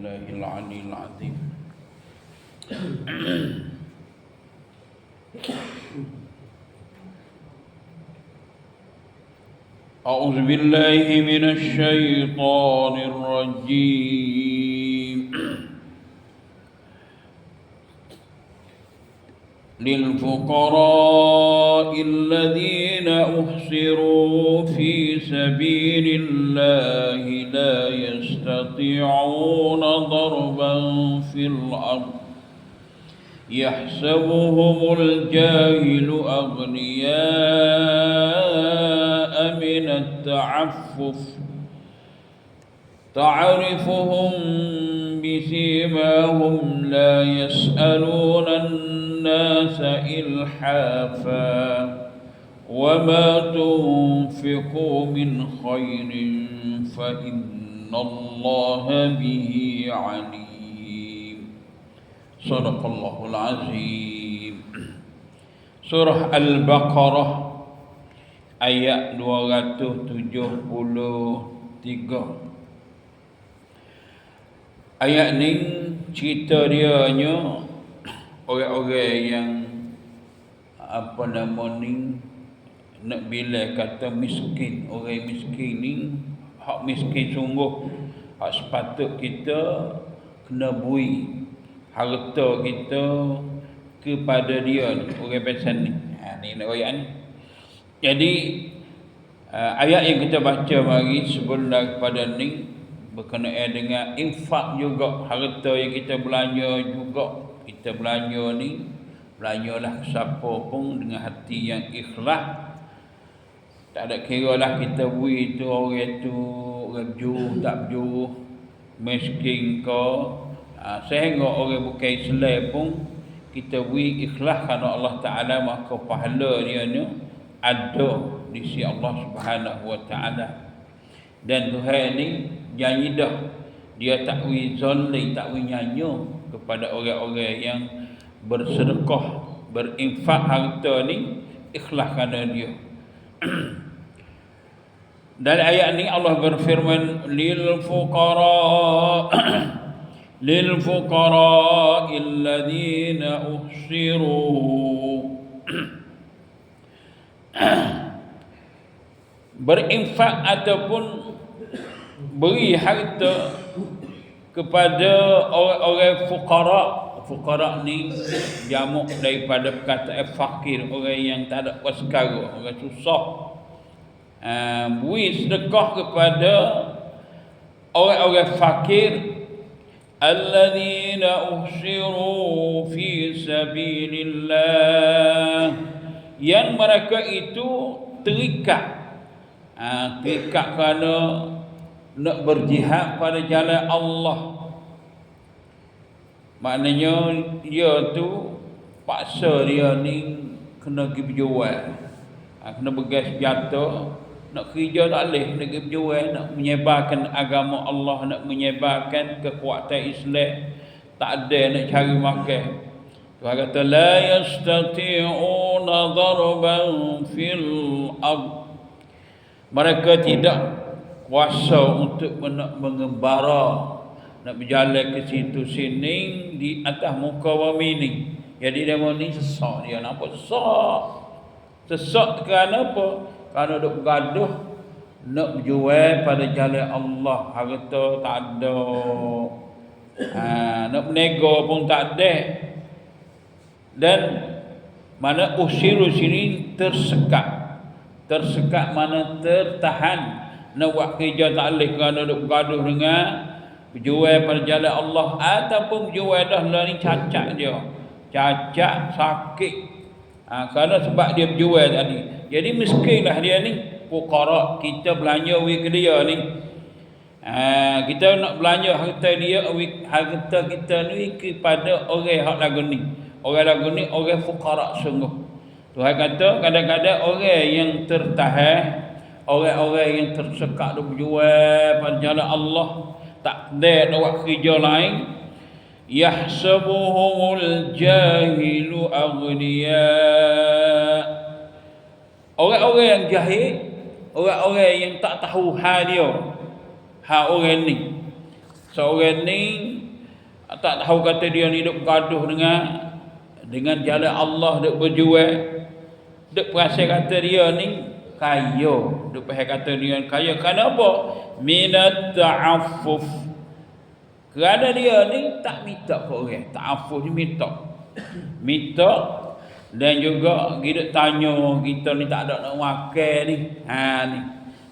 بالله العلي العظيم. أعوذ بالله من الشيطان الرجيم. للفقراء الذين أحصروا في سبيل الله لا يستطيعون ضربا في الأرض. يحسبهم الجاهل أغنياء من التعفف. تعرفهم بسيماهم لا يسألون الناس إلحافا. وما تنفقوا من خير فإن الله به عليم صدق الله العظيم سورة البقرة ayat 273 Ayat ni cerita dia nya orang-orang yang apa nama ni nak bila kata miskin orang miskin ni hak miskin sungguh hak sepatut kita kena bui harta kita kepada dia ni orang pesan ni. Ha, ni nak ayat ni. Jadi uh, ayat yang kita baca mari sebelum daripada ni berkenaan dengan infak juga harta yang kita belanja juga. Kita belanja ni belanjalah siapa pun dengan hati yang ikhlas tak ada kira lah kita bui tu orang tu berjuh tak berjuh miskin ke ha, sehingga orang bukan Islam pun kita bui ikhlas kerana Allah Ta'ala maka pahala dia ni ada di sisi Allah Subhanahu Wa Ta'ala. Dan Tuhan ni janji dah. Dia tak wi zalim tak wi nyanyo kepada orang-orang yang bersedekah berinfak harta ni ikhlas kerana dia dalam ayat ni Allah berfirman lil fuqara lil fuqara alladhina uhsiru. Berinfak ataupun beri harta kepada orang-orang fuqara. Fuqara ni jamak daripada perkataan fakir orang yang tak ada waskara orang susah uh, beri sedekah kepada orang-orang fakir. Alladzina uhsiru fi sabilillah. Yang mereka itu terikat. Uh, terikat kerana nak berjihad pada jalan Allah. Maknanya dia tu paksa dia ni kena pergi berjual. Ha, kena bergas senjata nak kerja tak boleh nak berjual nak menyebarkan agama Allah nak menyebarkan kekuatan Islam tak ada nak cari makan. Tuhan kata la yastati'una darban fil ard. Mereka tidak kuasa untuk nak mengembara nak berjalan ke situ sini di atas muka bumi ni. Jadi dia ni sesak dia. Nampak sesak. Sesak kerana apa kerana duk bergaduh nak berjual pada jalan Allah. Harta tak ada. Ha, nak bernego pun tak ada. Dan mana usiru sini tersekat. Tersekat mana tertahan. Nak buat kerja tak boleh kerana duk bergaduh dengan berjual pada jalan Allah. Ataupun berjual dah lah ni cacat dia. Cacat sakit. Ha, kerana sebab dia berjual tadi jadi miskinlah dia ni fuqara kita belanja wi ke dia ni. Ha, kita nak belanja harta dia harta kita ni kepada orang hak lagu ni. Orang lagu ni orang fuqara sungguh. Tuhan kata kadang-kadang orang yang tertahan orang-orang yang tersekat duk berjual pada jalan Allah tak ada buat kerja lain yahsabuhumul jahilu aghniya orang-orang yang jahil orang-orang yang tak tahu hal dia hal orang ni. Seorang ni tak tahu kata dia ni duk gaduh dengan dengan jalan Allah duk berjual duk perasa kata dia ni kaya. Duk perasa kata dia kaya. Kerana apa minat ta'affuf. Kerana dia ni tak minta ke orang. Ta'affuf ni minta. Minta dan juga kita tanya kita ni tak ada nak makan ni. Ha ni.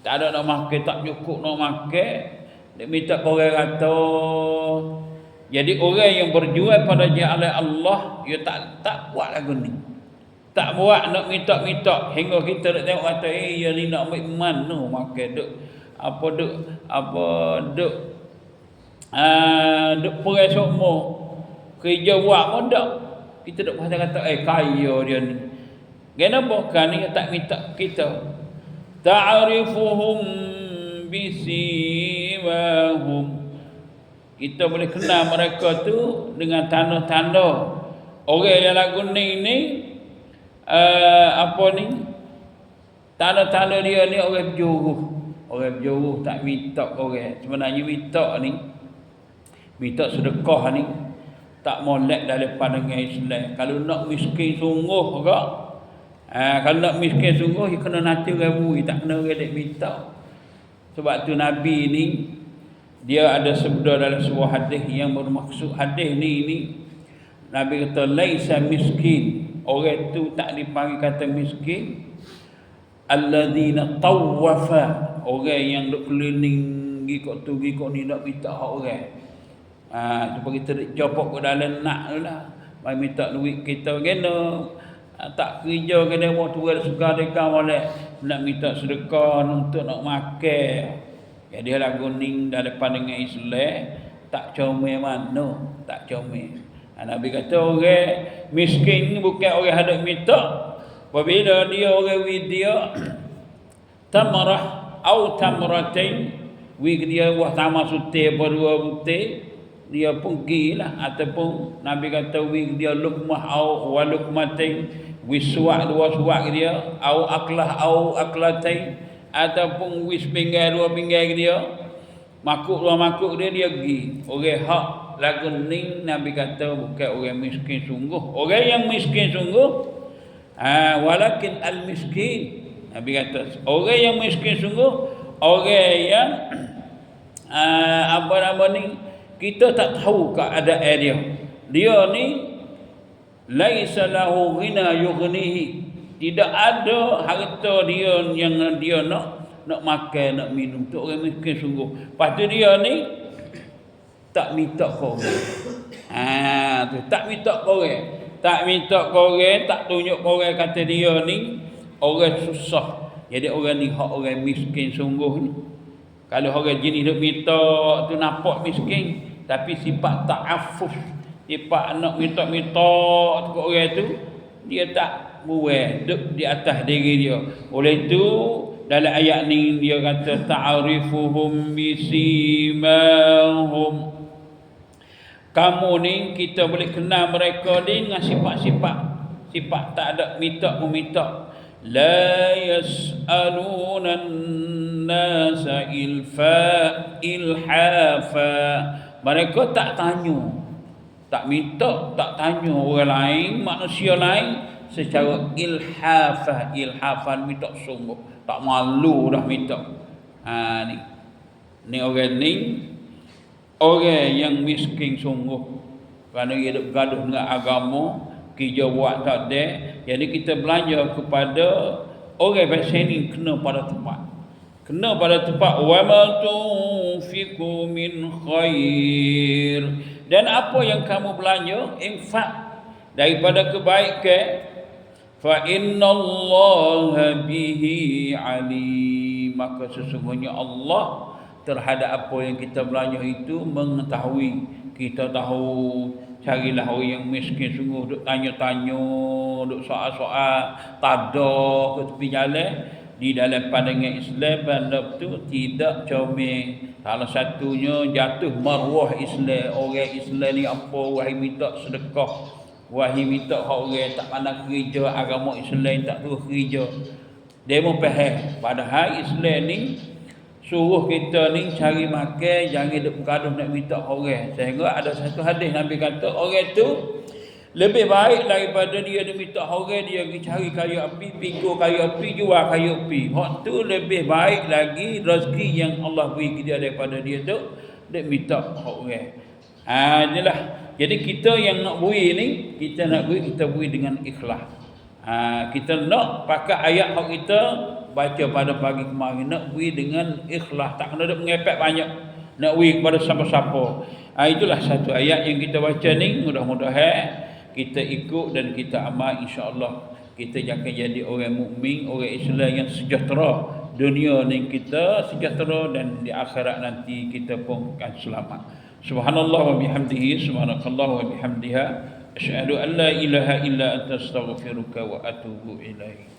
Tak ada nak makan, tak cukup nak makan. Dia minta orang kata jadi orang yang berjual pada jalan Allah, dia tak tak buat lagu ni. Tak buat nak minta-minta hingga kita nak tengok kata eh dia ni nak ambil mana makan duk apa duk apa duk ah uh, duk perai semua kerja buat pun tak kita tak pasal kata eh kaya dia ni. Kenapa kerana dia tak minta kita. Ta'rifuhum bisimahum kita boleh kenal mereka tu dengan tanda-tanda. Orang yang lagu ni ni uh, apa ni? Tanda-tanda dia ni orang berjuruh orang berjuruh tak minta orang. Sebenarnya minta ni minta sedekah ni tak molek dalam pandangan Islam. Kalau nak miskin sungguh ke, ha, kalau nak miskin sungguh, dia kena nanti rabu, tak kena redek minta. Sebab tu Nabi ni, dia ada sebda dalam sebuah hadis yang bermaksud hadis ni ni Nabi kata laisa miskin orang tu tak dipanggil kata miskin alladzina tawafa orang yang duk keliling gikok tu gikok ni nak minta hak orang Ha, supaya kita copok ke dalam nak lah. Mai minta duit kita kena. Ha, tak kerja kena mau tua suka dekat boleh nak minta sedekah untuk nak makan. Ya dia lagu ning dalam pandangan Islam tak comel mana, tak comel. Ha, Nabi kata orang miskin bukan orang hendak minta. Apabila dia orang widya tamarah atau tamratain wig dia wah tamah berdua butir dia pun gilah ataupun Nabi kata wing dia lukmah au wa lukmatain. Wiswak dua suak dia au aklah au aklatain. Ataupun wis pinggai dua pinggai dia makuk dua makuk dia dia gi orang hak lagu ni Nabi kata bukan orang miskin sungguh. Orang yang miskin sungguh ha, walakin al miskin Nabi kata orang yang miskin sungguh orang yang uh, apa nama ni kita tak tahu keadaan dia. Dia ni laisa lahu ghina yughnihi. Tidak ada harta dia yang dia nak nak makan nak minum. Tu orang miskin sungguh. Pasti dia ni tak minta kau ha tu. Tak minta kau tak minta kau tak tunjuk kau kata dia ni orang susah. Jadi orang ni hak orang miskin sungguh ni. Kalau orang jenis duk minta tu nampak miskin tapi sifat ta'affuf sifat nak minta-minta ke orang tu dia tak buat duduk di atas diri dia. Oleh itu dalam ayat ni dia kata ta'arifuhum bisimahum kamu ni kita boleh kenal mereka ni dengan sifat-sifat sifat tak ada minta meminta la yas'aluna an-nasa ilfa ilhafa mereka tak tanya. Tak minta tak tanya orang lain manusia lain. Secara ilhafah ilhafan minta sungguh. Tak malu dah minta. Ha ni. Ni orang ni orang yang miskin sungguh. Kerana dia duk gaduh dengan agama kerja buat tak ada. Jadi kita belanja kepada orang yang kena pada tempat kena pada tempat wa ma tunfiqu min khair. Dan apa yang kamu belanja infak daripada kebaikan fa innallaha bihi alim. Maka sesungguhnya Allah terhadap apa yang kita belanja itu mengetahui. Kita tahu carilah orang yang miskin sungguh duk tanya-tanya duk soal-soal tak ada ke tepi jalan di dalam pandangan Islam benda tu tidak comel. Salah satunya jatuh marwah Islam. Orang Islam ni apa? Wahai minta sedekah. Wahai minta hak orang tak pandang kerja agama Islam tak tu kerja. Mau faham. Padahal Islam ni suruh kita ni cari makan jangan duk bergaduh nak minta orang. Sehingga ada satu hadis Nabi kata orang tu lebih baik daripada dia dia minta orang dia pergi cari kayu api pikul kayu api jual kayu api. Hak tu lebih baik lagi rezeki yang Allah beri ke dia daripada dia tu dia minta orang. Ha inilah jadi kita yang nak beri ni kita nak beri kita beri dengan ikhlas. Ha, kita nak pakai ayat hak kita baca pada pagi kemarin nak beri dengan ikhlas. Tak kena ada mengepek banyak. Nak beri kepada siapa-siapa. Ha, itulah satu ayat yang kita baca ni. Mudah-mudahan kita ikut dan kita amal insya-Allah kita jangan jadi orang mukmin orang Islam yang sejahtera dunia ni kita sejahtera dan di akhirat nanti kita pun akan selamat. Subhanallah wa bihamdihi subhanakallah wa bihamdiha. Asyhadu an la ilaha illa anta astaghfiruka wa atubu ilaik